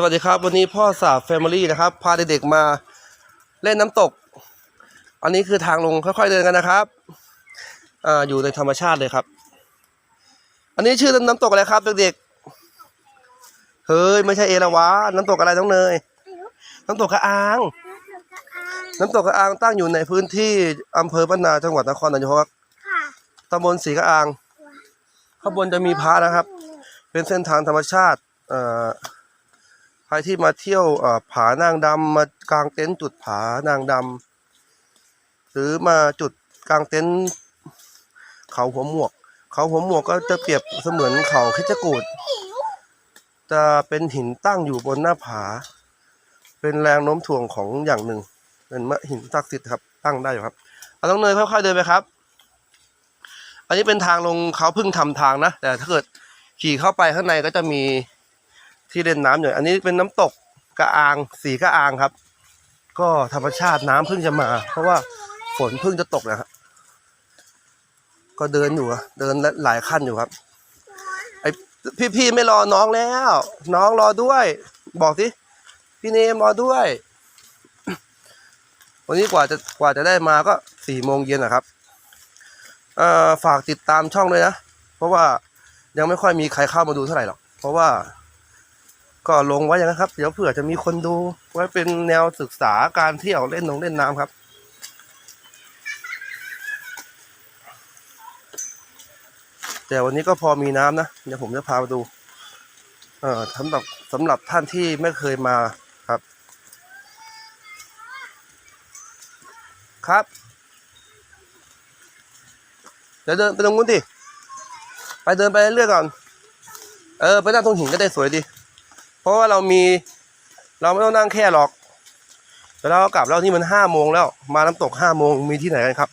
สวัสดีครับ วันนี้พ่อสาวแฟมิลี่นะครับ พาเด็กๆมาเล่นน้ำตก อันนี้คือทางลงค่อยๆเดินกันนะครับอ่าอยู่ในธรรมชาติเลยครับ อันนี้ชื่อน้ำตกอะไรครับเด็กๆเฮ้ยไม่ใช่เอราวัณน้ำตกอะไรน้องเนย น้ำตกกระอาง น้ำตกกระอางตั้งอยู่ในพื้นที่อำเภอบ้านนาจังหวัดนครนายกครับตำบลศรีกระอางข้างบนจะมีพระนะครับ เป็นเส้นทางธรรมชาติอ่อ ใครที่มาเที่ยวผานางดำมากางเต็นท์จุดผานางดำหรือมาจุดกางเต็นท์เขาหัวหมวก เขาหัวหมวกก็จะเปรียบเสมือนเขาคิดกูดจะเป็นหินตั้งอยู่บนหน้าผา เป็นแรงโน้มถ่วงของอย่างหนึ่ง เป็นมะหินศักดิ์สิทธิ์ครับ ตั้งได้อยู่ครับเอาต้องเนยค่อยๆเดินไปครับ อันนี้เป็นทางลงเขาเพิ่งทำทางนะ แต่ถ้าเกิดขี่เข้าไปข้างในก็จะมี ที่เล่นน้ำอยู่อันนี้เป็นน้ำตกกระอางสีกระอางครับ ก็ธรรมชาติน้ำเพิ่งจะมา เพราะว่าฝนเพิ่งจะตกนะครับก็เดินอยู่เดินหลายขั้นอยู่ครับ ไอพี่ๆไม่รอน้องแล้ว น้องรอด้วย บอกสิพี่เนมรอด้วย วันนี้กว่าจะกว่าจะได้มาก็สี่โมงเย็นนะครับเอ่อฝากติดตามช่องด้วยนะ เพราะว่ายังไม่ค่อยมีใครเข้ามาดูเท่าไหร่หรอก เพราะว่า ก็ลงไว้อย่างนะครับ เดี๋ยวเผื่อจะมีคนดู ไว้เป็นแนวศึกษาการเที่ยวเล่นนงเล่นน้ำครับ แต่วันนี้ก็พอมีน้ำนะ เดี๋ยวผมจะพาไปดูเอ่อสำหรับสำหรับท่านที่ไม่เคยมาครับ ครับเดี๋ยวเดินไปตรงนู้นดิไปเดินไปเรื่อยก่อน เออ ไปนั่งตรงหินก็ได้สวยดี เพราะว่าเรามีเราไม่ต้องนั่งแค่หรอกแต่เรากลับแล้วนี่มันห้าโมงแล้ว มาน้ำตกห้าโมงมีที่ไหนกันครับ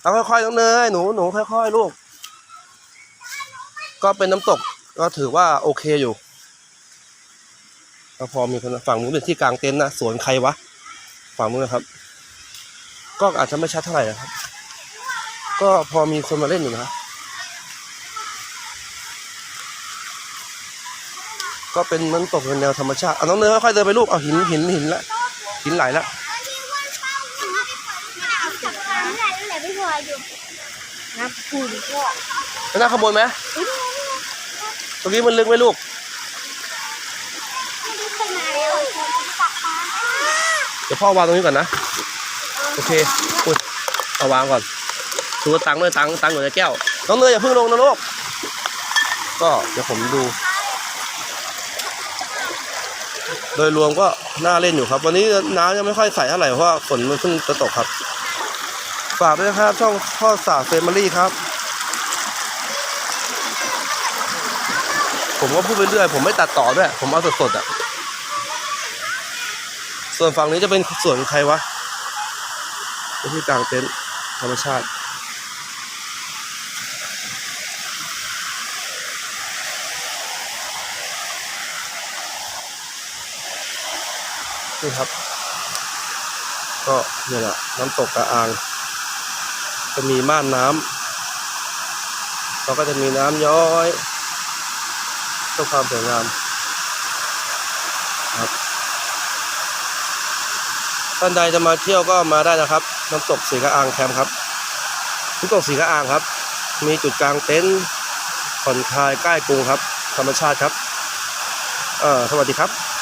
เอาค่อยๆน้องเนยหนูหนูค่อยๆลูก ก็เป็นน้ำตกก็ถือว่าโอเคอยู่ก็พอมีคนฝั่งนู้นเป็นที่กลางเต็นท์นะสวนใครวะฝั่งนู้นนะครับ ก็อาจจะไม่ชัดเท่าไหร่นะครับ ก็พอมีคนมาเล่นอยู่นะ ก็เป็นน้ำตกในแนวธรรมชาติเอาน้องเนยค่อยๆเดินไปลูกเอาหินหินหินละหินไหลละน้ำขุ่นก็ไปนั่งข้างบนไหมตรงนี้มันลึกไหมลูกเคยมาแล้วคนจะกลับมาเดี๋ยวพ่อวางตรงนี้ก่อนนะ โอเคอุ้ยเอาวางก่อนดูตังค์ด้วยตังค์ตังค์อยู่ในแก้ว น้องเนยอย่าเพิ่งลงนะลูก ก็เดี๋ยวผมดู โดยรวมก็น่าเล่นอยู่ครับ วันนี้น้ำยังไม่ค่อยใสเท่าไหร่เพราะฝนมันเพิ่งจะตกครับ ฝากด้วยครับช่องพ่อสาเฟมิลี่ครับ ผมก็พูดไปเรื่อยผมไม่ตัดต่อด้วยผมเอาสดๆอะ ส่วนฝั่งนี้จะเป็นส่วนใครวะที่กลางเต็นท์ธรรมชาติ นี่ครับ ก็เนี่ยแหละน้ำตกกระอาง จะมีม่านน้ำแล้วก็จะมีน้ำย้อยเพื่อความสวยงามครับท่านใดจะมาเที่ยวก็มาได้นะครับ น้ำตกสีกระอางแคมป์ครับน้ำตกสีกระอางครับ มีจุดกลางเต็นท์ผ่อนคลายใกล้กรุงครับ ธรรมชาติครับ เออสวัสดีครับ